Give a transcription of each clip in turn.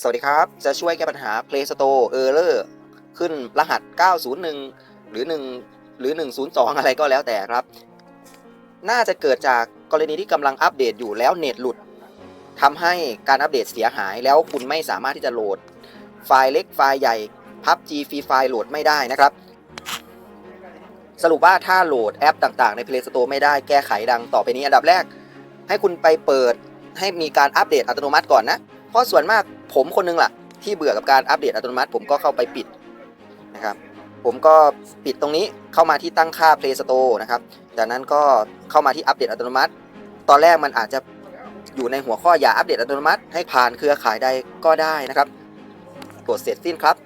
สวัสดีครับ จะช่วยแก้ปัญหา Play Store Error ขึ้นรหัส 901 หรือ 1 หรือ 102 อะไรก็แล้วแต่ครับ น่าจะเกิดจากกรณีที่กำลังอัปเดตอยู่แล้วเน็ตหลุดทำให้การอัปเดตเสียหายแล้วคุณไม่สามารถที่จะโหลด ไฟล์เล็กไฟล์ใหญ่ PUBG Free Fire โหลดไม่ได้นะครับ สรุปว่าถ้าโหลดแอปต่างๆใน Play Store ไม่ได้แก้ไขดังต่อไปนี้อันดับแรก ให้คุณไปเปิดให้มีการอัปเดตอัตโนมัติก่อนนะ เพราะส่วนมาก ผมคนนึงล่ะ ที่เบื่อกับการอัปเดตอัตโนมัติ ผมก็เข้าไปปิดนะครับผมก็ปิดตรงนี้เข้ามาที่ตั้งค่า Play Store นะครับ จากนั้นก็เข้ามาที่อัปเดตอัตโนมัติ ตอนแรกมันอาจจะอยู่ในหัวข้ออย่าอัปเดตอัตโนมัติ ให้ผ่านเครือข่ายใดก็ได้นะครับ กดเสร็จสิ้นครับ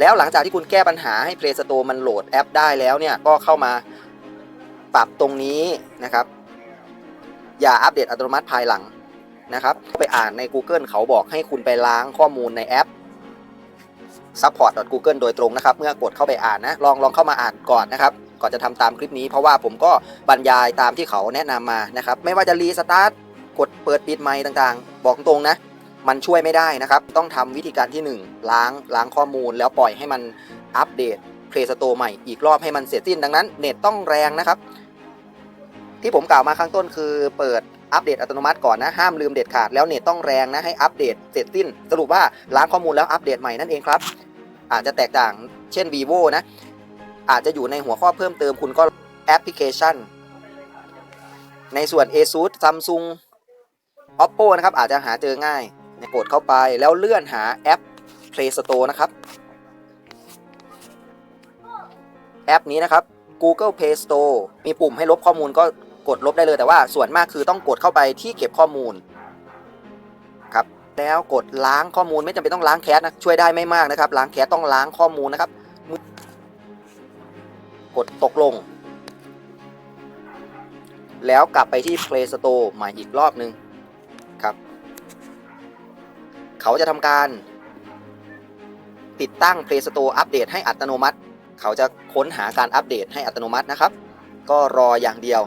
แล้วหลังจากที่คุณแก้ปัญหาให้ Play Store มันโหลดแอปได้แล้วเนี่ย ก็เข้ามาปรับตรงนี้นะครับ อย่าอัปเดตอัตโนมัติภายหลัง นะครับ ไปอ่านใน Google เขาบอกให้คุณไปล้างข้อมูลในแอป support.google โดยตรงนะครับ เมื่อกดเข้าไปอ่านนะ ลองลองเข้ามาอ่านก่อนนะครับ ก่อนจะทำตามคลิปนี้ เพราะว่าผมก็บรรยายตามที่เขาแนะนำมานะครับ ไม่ว่าจะรีสตาร์ท กดเปิดปิดไมค์ต่างๆ บอกตรงนะ มันช่วยไม่ได้นะครับ ต้องทำวิธีการที่ 1 ล้างล้างข้อมูล แล้วปล่อยให้มันอัปเดต Play Store ใหม่อีกรอบให้มันเสร็จสิ้นดังนั้นเน็ตต้องแรงนะครับ ที่ผมกล่าวมาข้างต้นคือเปิด อัปเดตอัตโนมัติก่อนนะ ห้ามลืมเด็ดขาดแล้วเน็ตต้องแรงนะให้อัปเดตเสร็จสิ้น สรุปว่าล้างข้อมูลแล้วอัปเดตใหม่นั่นเองครับ อาจจะแตกต่างเช่น vivo นะ อาจจะอยู่ในหัวข้อเพิ่มเติมคุณก็แอปพลิเคชัน ในส่วน ASUS Samsung Oppo นะครับ อาจจะหาเจอง่ายกดเข้าไปแล้วเลื่อนหาแอป Play Store นะครับ แอปนี้นะครับ Google Play Store มีปุ่มให้ลบข้อมูลก็ กดลบได้เลยแต่ว่าส่วนมากคือต้องกดเข้าไปที่เก็บข้อมูลครับแล้วกดล้างข้อมูลไม่จำเป็นต้องล้างแคสนะช่วยได้ไม่มากนะครับ ล้างแคสต้องล้างข้อมูลนะครับ กดตกลง แล้วกลับไปที่ Play Store ใหม่อีกรอบนึงครับ เขาจะทำการติดตั้ง Play Store อัปเดตให้อัตโนมัติ เขาจะค้นหาการอัปเดตให้อัตโนมัตินะครับ ก็รออย่างเดียว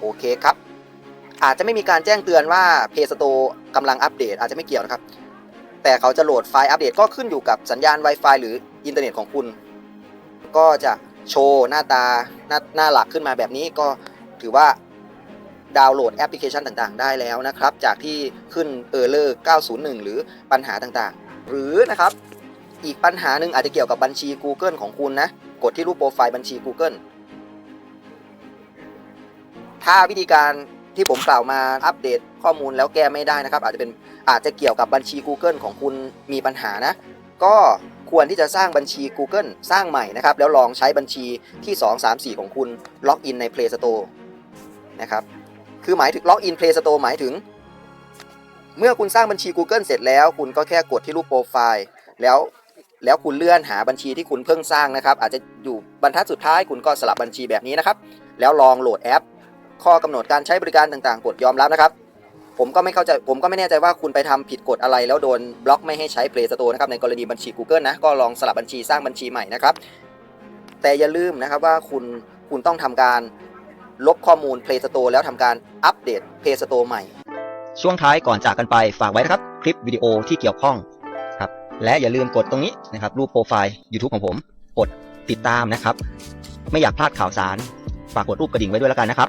โอเคครับ อาจจะไม่มีการแจ้งเตือนว่า Play Store กำลังอัปเดต อาจจะไม่เกี่ยวนะครับ แต่เขาจะโหลดไฟล์อัปเดตก็ขึ้นอยู่กับสัญญาณ Wi-Fi หรืออินเทอร์เน็ตของคุณ ก็จะโชว์หน้าตาหน้าหน้าหลักขึ้นมาแบบนี้ก็ถือว่าดาวน์โหลดแอปพลิเคชันต่างๆ ได้แล้วนะครับ จากที่ขึ้น Error 901 หรือปัญหาต่างๆ หรือนะครับ อีกปัญหาหนึ่งอาจจะเกี่ยวกับบัญชี Google ของคุณนะ กดที่รูปโปรไฟล์บัญชี Google ถ้าวิธีการที่ผมกล่าวมาอัปเดตข้อมูลแล้วแก้ไม่ได้นะครับ อาจจะเป็นอาจจะเกี่ยวกับบัญชี Google ของคุณมีปัญหานะ ก็ควรที่จะสร้างบัญชี Google สร้างใหม่นะครับ แล้วลองใช้บัญชีที่ 2 3 4 ของคุณล็อกอินใน Play Store นะครับคือหมายถึงล็อกอิน Play Store หมายถึง เมื่อคุณสร้างบัญชี Google เสร็จแล้ว คุณก็แค่กดที่รูปโปรไฟล์แล้วแล้วคุณเลื่อนหาบัญชีที่คุณเพิ่งสร้างนะครับ อาจจะอยู่บรรทัดสุดท้ายคุณก็สลับบัญชีแบบนี้นะครับ แล้วลองโหลดแอป ข้อกำหนดการใช้บริการต่างๆ กดยอมรับนะครับ ผมก็ไม่เข้าใจผมก็ไม่แน่ใจว่าคุณไปทำผิดกฎอะไร แล้วโดนบล็อกไม่ให้ใช้ Play Store นะครับในกรณีบัญชี Google นะก็ลองสลับบัญชีสร้างบัญชีใหม่นะครับแต่อย่าลืมนะครับว่าคุณคุณต้องทำการลบข้อมูล Play Store แล้วทำการอัปเดต Play Store ใหม่ ช่วงท้ายก่อนจากกันไปฝากไว้นะครับ คลิปวิดีโอที่เกี่ยวข้องครับและอย่าลืมกดตรงนี้นะครับรูปโปรไฟล์ YouTube ของผม กดติดตามนะครับ ไม่อยากพลาดข่าวสาร ฝากกดรูปกระดิ่งไว้ด้วยแล้วกันนะครับ